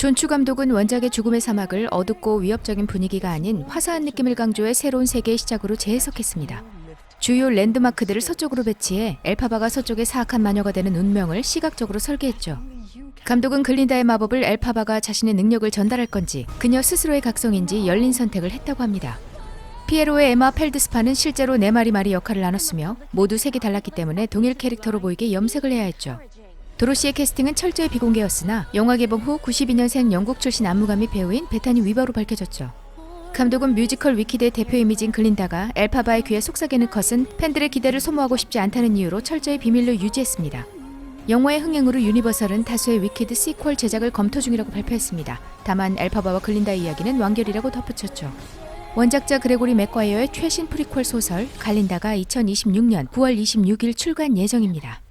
존추 감독은 원작의 죽음의 사막을 어둡고 위협적인 분위기가 아닌 화사한 느낌을 강조해 새로운 세계의 시작으로 재해석했습니다. 주요 랜드마크들을 서쪽으로 배치해 엘파바가 서쪽의 사악한 마녀가 되는 운명을 시각적으로 설계했죠. 감독은 글린다의 마법을 엘파바가 자신의 능력을 전달할 건지 그녀 스스로의 각성인지 열린 선택을 했다고 합니다. 피에로의 에마 펠드스파는 실제로 네 마리 말이 역할을 나눴으며 모두 색이 달랐기 때문에 동일 캐릭터로 보이게 염색을 해야 했죠. 도로시의 캐스팅은 철저히 비공개였으나 영화 개봉 후 92년생 영국 출신 안무가 및 배우인 베타니 위버로 밝혀졌죠. 감독은 뮤지컬 위키드의 대표 이미지인 글린다가 엘파바의 귀에 속삭이는 컷은 팬들의 기대를 소모하고 싶지 않다는 이유로 철저히 비밀로 유지했습니다. 영화의 흥행으로 유니버설은 다수의 위키드 시퀄 제작을 검토 중이라고 발표했습니다. 다만 엘파바와 글린다의 이야기는 완결이라고 덧붙였죠. 원작자 그레고리 맥과이어의 최신 프리퀄 소설 갈린다가 2026년 9월 26일 출간 예정입니다.